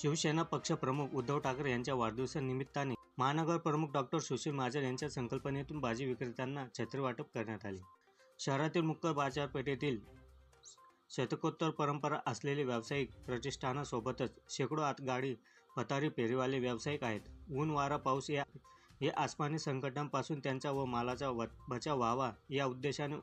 शिवसेना पक्षप्रमुख उद्धव ठाकरे यांच्या वाढदिवसानिमित्ताने महानगर प्रमुख डॉक्टर सुशील महाजन यांच्या संकल्पनेतून भाजी विक्रेत्यांना छत्री वाटप करण्यात आले. शहरातील मुख्य बाजारपेठेतील शतकोत्तर परंपरा असलेले व्यावसायिक प्रतिष्ठानासोबतच शेकडो आत गाडी पथारी फेरीवाले व्यावसायिक आहेत. ऊन वारा पाऊस या हे आसमानी संकटांपासून त्यांचा व मालाचा व बचाव व्हावा या उद्देशाने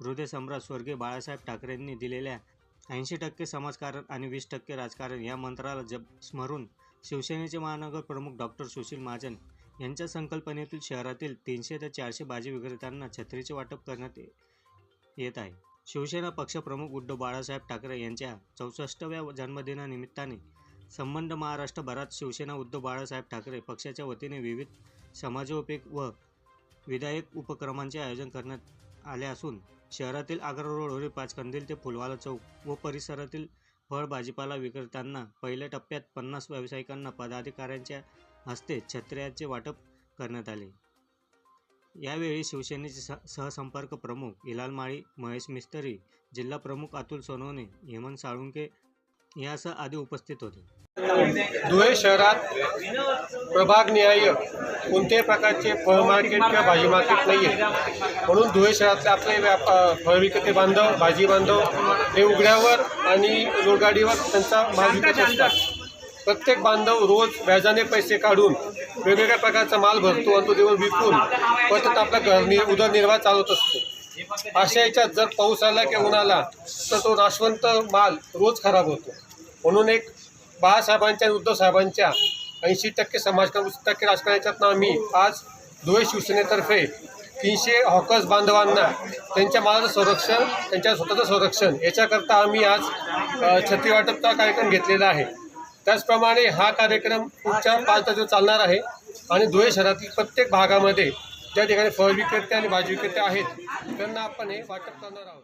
हृदयसम्राट स्वर्गीय बाळासाहेब ठाकरेंनी दिलेल्या ऐंशी टक्के समाजकारण आणि वीस टक्के राजकारण या मंत्राला जप स्मरून शिवसेनेचे महानगर प्रमुख डॉक्टर सुशील महाजन यांच्या संकल्पनेतील शहरातील तीनशे ते चारशे भाजी विक्रेत्यांना छत्रीचे वाटप करण्यात ये- येत आहे. शिवसेना पक्षप्रमुख उद्धव बाळासाहेब ठाकरे यांच्या चौसष्टव्या जन्मदिनानिमित्ताने संबंध महाराष्ट्रभरात शिवसेना उद्धव बाळासाहेब ठाकरे पक्षाच्या वतीने विविध समाजोपेग व विधायक उपक्रमांचे आयोजन करण्यात आले असून शहरातील आग्रा रोडवरील पाचकंदील ते फुलवाला चौक व परिसरातील फळ भाजीपाला विक्रेत्यांना पहिल्या टप्प्यात पन्नास व्यावसायिकांना पदाधिकाऱ्यांच्या हस्ते छत्र्याचे वाटप करण्यात आले. यावेळी शिवसेनेचे स सहसंपर्क प्रमुख इलाल माळी महेश मिस्त्री जिल्हा प्रमुख अतुल सोनवणे हेमंत साळुंके यासह आदी उपस्थित होते. धुळे शहरात प्रभागनिहाय कोणत्याही प्रकारचे फळ मार्केट किंवा भाजी मार्केट नाही आहे म्हणून धुळे शहरातले आपले व्याप फळ विक्रेते बांधव भाजी बांधव हे उघड्यावर आणि रोडगाडीवर त्यांचा माल विकत असतात. प्रत्येक बांधव रोज व्याजाने पैसे काढून वेगवेगळ्या प्रकारचा माल भरतो आणि तो देऊन विकून परत आपला घर उदरनिर्वाह चालवत असतो. अशा याच्यात जर पाऊस आला किंवा उन्हाला आला तर तो नाशवंत माल रोज खराब होतो. म्हणून एक बाळासाहेबांच्या आणि उद्धवसाहेबांच्या ऐंशी टक्के समाजकारण वीस टक्के राजकारणाच्यातनं आम्ही आज धुळे शिवसेनेतर्फे तीनशे हॉकर्स बांधवांना त्यांच्या मालाचं संरक्षण त्यांच्या स्वतःचं संरक्षण याच्याकरता आम्ही आज छत्री वाटपचा कार्यक्रम घेतलेला आहे. त्याचप्रमाणे हा कार्यक्रम पुढच्या पाच तारखेला चालणार आहे. आणि धुळे शहरातील प्रत्येक भागामध्ये ज्या ठिकाणी फळ विक्रेते आणि भाजी विक्रेते आहेत त्यांना आपण हे वाटप करणार आहोत.